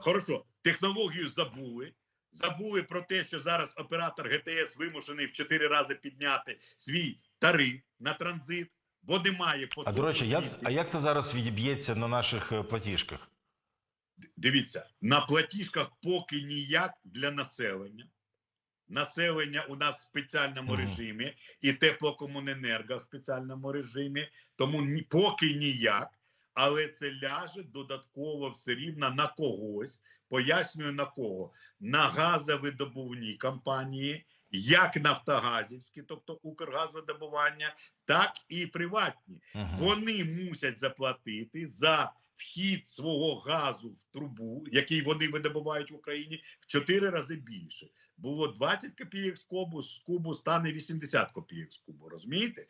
Хорошо, технологію забули. Забули про те, що зараз оператор ГТС вимушений в 4 рази підняти свій тариф на транзит, бо немає потоку. А до речі, як, а як це зараз відіб'ється на наших е, платіжках? Дивіться, на платіжках поки ніяк для населення. Населення у нас в спеціальному Мгм. режимі і теплокомуненерго в спеціальному режимі, тому ні, поки ніяк, але це ляже додатково все рівно на когось. Пояснюю на кого: на газовидобувні компанії, як Нафтогазівські, тобто Укргазвидобування, так і приватні. Мгм. Вони мусять заплатити за вхід свого газу в трубу, який вони видобувають в Україні, в 4 рази більше. Було 20 копійок з кубу, з кубу стане 80 копійок з кубу. Розумієте?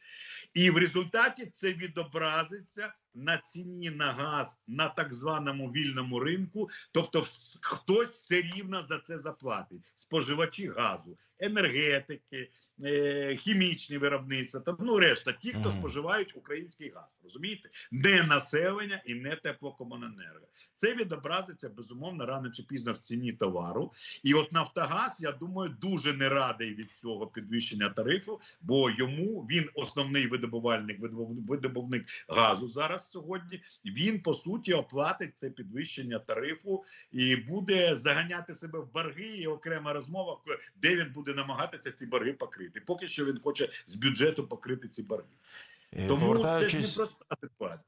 І в результаті це відобразиться на ціні на газ на так званому вільному ринку. Тобто, хтось все рівно за це заплатить. Споживачі газу, енергетики, е, хімічні виробництва, там ну решта, ті, хто споживають український газ, розумієте, не населення і не теплокомуненерго. Це відобразиться безумовно рано чи пізно в ціні товару. І от Нафтогаз, я думаю, дуже не радий від цього підвищення тарифу, бо йому він основний видобувальник, видобув- видобувник газу зараз сьогодні. Він по суті оплатить це підвищення тарифу і буде заганяти себе в борги. І окрема розмова, де він буде намагатися ці борги покрити. Поки що він хоче з бюджету покрити ці борги. Е, Тому це ж не проста.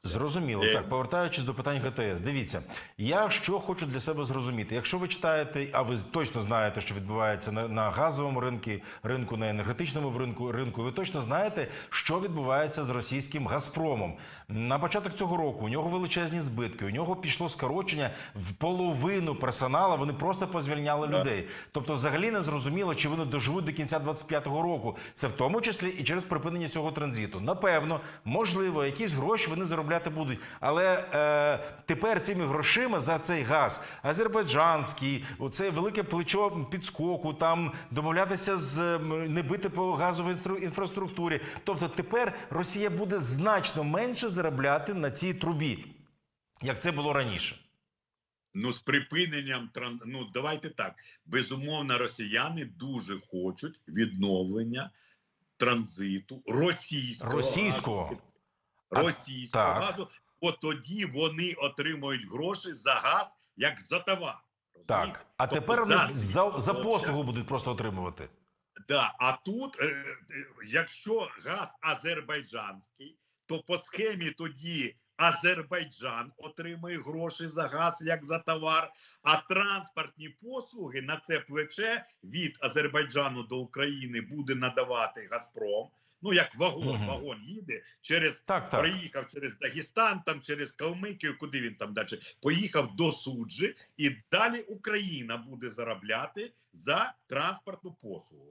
Зрозуміло, Е, так повертаючись до питань ГТС, дивіться, я що хочу для себе зрозуміти. Якщо ви читаєте, а ви точно знаєте, що відбувається на, на газовому ринку, ринку, на енергетичному ринку, ринку, ви точно знаєте, що відбувається з російським Газпромом. На початок цього року у нього величезні збитки. У нього пішло скорочення в половину персоналу. Вони просто позвільняли Да. людей. Тобто, взагалі не зрозуміло, чи вони доживуть до кінця 25-го року. Це в тому числі і через припинення цього транзиту. Напевно, можливо, якісь гроші вони заробляти будуть. Але е, тепер цими грошима за цей газ азербайджанський, оце велике плечо підскоку, там домовлятися з не бити по газовій інфраструктурі. Тобто, тепер Росія буде значно менше заробляти на цій трубі, як це було раніше. Ну, з припиненням тран... ну давайте так. Безумовно, росіяни дуже хочуть відновлення транзиту російського Російського. Газу. А, російського газу. От тоді вони отримують гроші за газ як за товар. розумієте? Так, а Тобто тепер вони за за, за послугу будуть просто отримувати. Да, а тут, е, е, якщо газ азербайджанський, то по схемі тоді Азербайджан отримує гроші за газ як за товар, а транспортні послуги на це плече від Азербайджану до України буде надавати Газпром. Ну як вагон, Мгм. вагон їде через Так, так. приїхав через Дагестан, там через Калмикію, куди він там далі поїхав до суджі, і далі Україна буде заробляти за транспортну послугу.